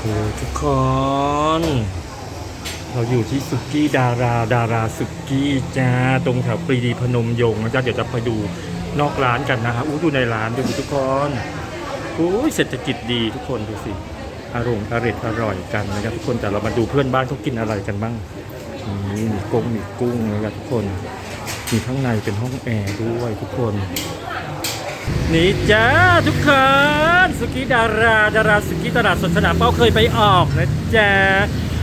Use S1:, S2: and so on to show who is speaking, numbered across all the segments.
S1: โอ้ทุกคน เราอยู่ที่สุกี้ดาราดาราสุกี้จ้าตรงแถวปรีดีพนมยงค์นะจ๊ะเดี๋ยวจะไปดูนอกร้านกันนะฮะอู้ดูในร้านดูทุกคนอู้ยเศรษฐกิจดีทุกคนดูสิอร่อยอร่อยอร่อยกันนะครับทุกคนแต่เรามาดูเพื่อนบ้านเขากินอะไรกันบ้างนี่มีกุ้งมีกุ้งนะครับทุกคนมีข้างในเป็นห้องแอร์ด้วยทุกคน นี่จ้าทุกคน สุกี้ดาราดาราสุกี้ตลาดสดสนามเป้าเคยไปออกนะจ๊ะ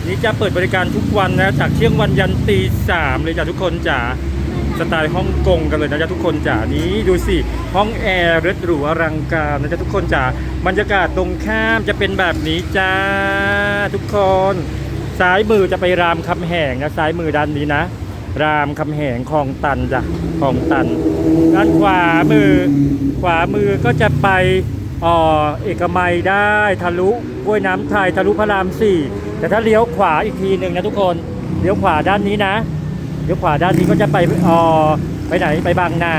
S1: นี่จะเปิดบริการทุกวันนะจากเที่ยงวันยันตีสามเลยจ้ะทุกคนจ้าสไตล์ฮ่องกงกันเลยนะจ๊ะทุกคนจ้านี้ดูสิห้องแอร์รถหรูอลังการนะจ๊ะทุกคนจ้าบรรยากาศตรงข้ามจะเป็นแบบนี้จ้าทุกคนซ้ายมือจะไปรามคำแหงนะซ้ายมือด้านนี้นะ รามคำแหงคลองตันจ้ะคลองตัน ด้านขวามือ ขวามือก็จะไป เอ่อเอกมัยได้ทะลุห้วยน้ำไทยทะลุพระรามสี่แต่ถ้าเลี้ยวขวาอีกทีหนึ่งนะทุกคนเลี้ยวขวาด้านนี้นะเลี้ยวขวาด้านนี้ก็จะไปอ่อไปไหนไปบางนา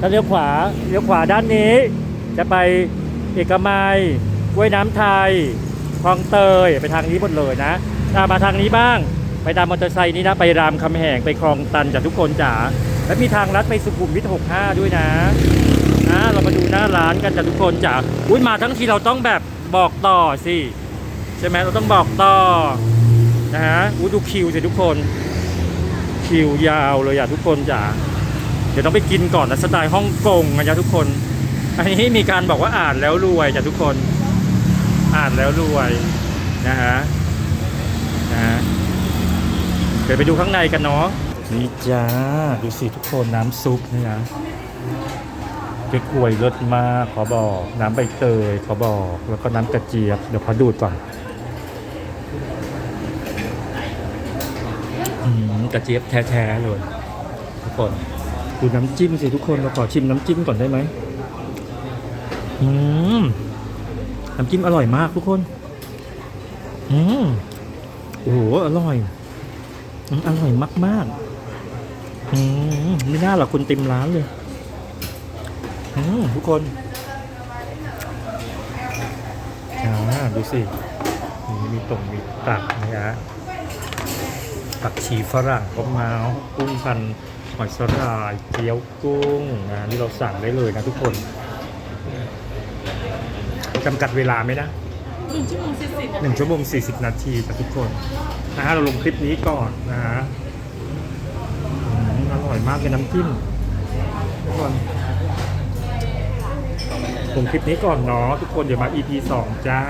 S1: ถ้าเลี้ยวขวาเลี้ยวขวาด้านนี้ จะไปเอกมัยห้วยน้ำไทยคลองเตยไปทางนี้หมดเลยนะถ้ามาทางนี้บ้าง ไปตามมอเตอร์ไซค์นี้นะไปรามคำแหงไปคลองตันจากทุกคนจ๋าและมีทางลัดไปสุขุมวิท65 ด้วยนะ นะ เรามาดูหน้าร้านกันจ้ะทุกคนจ๋าอุ้ยมาทั้งทีเราต้องแบบบอกต่อสิใช่ไหมเราต้องบอกต่อนะฮะอุ้ยดูคิวสิทุกคนคิวยาวเลยอะทุกคนจ๋าเดี๋ยวต้องไปกินก่อนนะสไตล์ฮ่องกงนะจ๊ะทุกคน อันนี้มีการบอกว่าอ่านแล้วรวยจ้ะทุกคน อ่านแล้วรวยนะฮะนะเดี๋ยวไปดูข้างในกันเนาะนี่จ้า ดูสิทุกคนน้ำซุปนี่นะ เก๊กฮวยรสมากขอบอก น้ำใบเตยขอบอก แล้วก็น้ำกระเจี๊ยบ เดี๋ยวขอดูดก่อนอืมกระเจี๊ยบแท้ๆเลยทุกคนดูน้ำจิ้มสิทุกคนเราขอชิมน้ำจิ้มก่อนได้ไหมอืมน้ำจิ้มอร่อยมากทุกคน อืมโอ้โหอร่อยอร่อยมากๆ อืมไม่น่าหรอกคุณเต็มร้านเลย ทุกคนอ่าดูสินี่มีตรงมีตักนะฮะผักชีฝรั่งก็มากุ้งพันหอยสลายเกี๊ยวกุ้งนะนี่เราสั่งได้เลยนะทุกคนจำกัดเวลาไหมนะ
S2: หนึ่งชั่วโมงสี่สิบ
S1: หนึ่งชั่วโมงสี่สิบนาทีกับทุกคนนะฮะเราลงคลิปนี้ก่อนนะฮะอืมอร่อยมากเลยน้ำจิ้มทุกคน ลงคลิปนี้ก่อนเนาะทุกคนเดี๋ยวมา EP สองจ้า